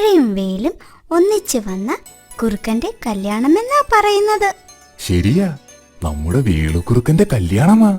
മഴയും വെയിലും ഒന്നിച്ചു വന്ന കുറുക്കന്റെ കല്യാണമെന്നാ പറയുന്നത്. ശരിയാ. നമ്മുടെ വേളുക്കുറുക്കന്റെ കല്യാണമാ.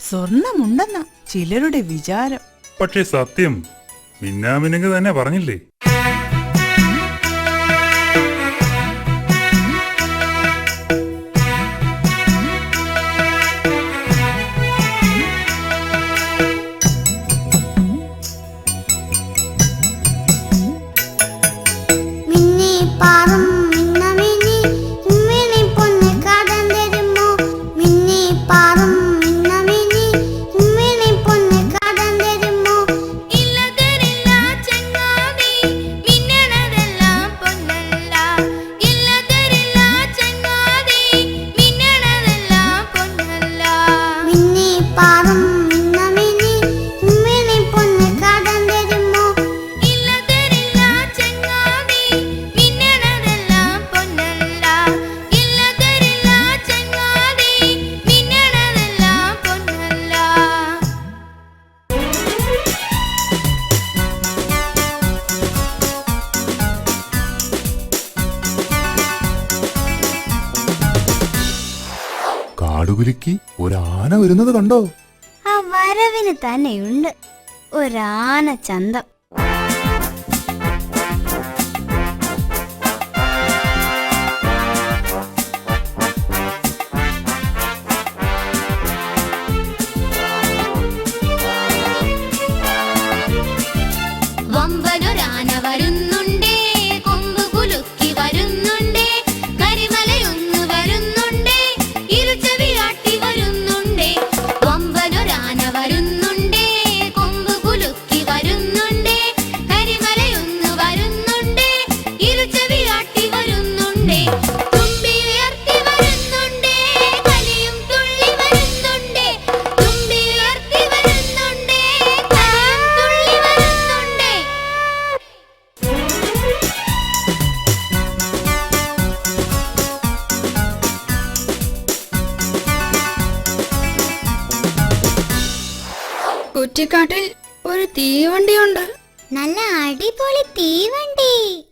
സ്വർണമുണ്ടെന്ന ചിലരുടെ വിചാരം. പക്ഷേ സത്യം മിന്നാമിനുങ്ങ് തന്നെ പറഞ്ഞില്ലേ? കാടുകുലുക്കി ഒരാന വരുന്നത് കണ്ടോ? ആ വരവിന് തന്നെയുണ്ട്. ഒരാന ചന്തം. വമ്പനൊരാന വരും കാട്ടിൽ ഒരു തീവണ്ടിയുണ്ട്. നല്ല അടിപൊളി തീവണ്ടി.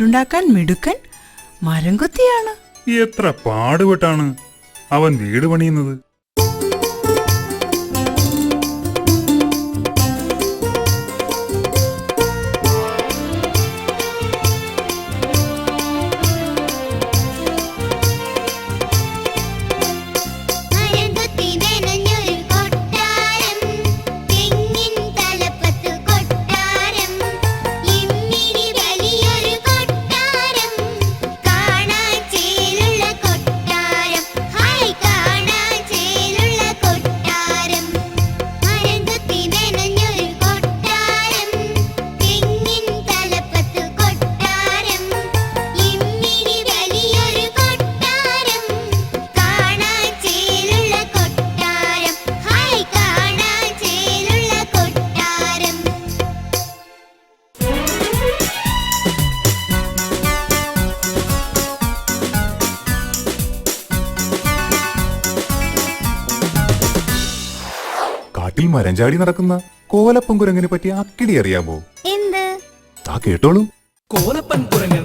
വീടുണ്ടാക്കാൻ മിടുക്കൻ മരം എത്ര പാടുപെട്ടാണ് അവൻ വീട് പണിയുന്നത്? മരം ചാടി നടക്കുന്ന കോലപ്പൻ കുരങ്ങിനെ പറ്റി അക്കിടി അറിയാമോ? എന്ത്? ആ കേട്ടോളൂ. കോലപ്പൻ കുരങ്ങൻ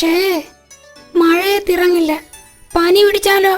പക്ഷേ മഴയത്തിറങ്ങില്ല പനി പിടിച്ചാലോ?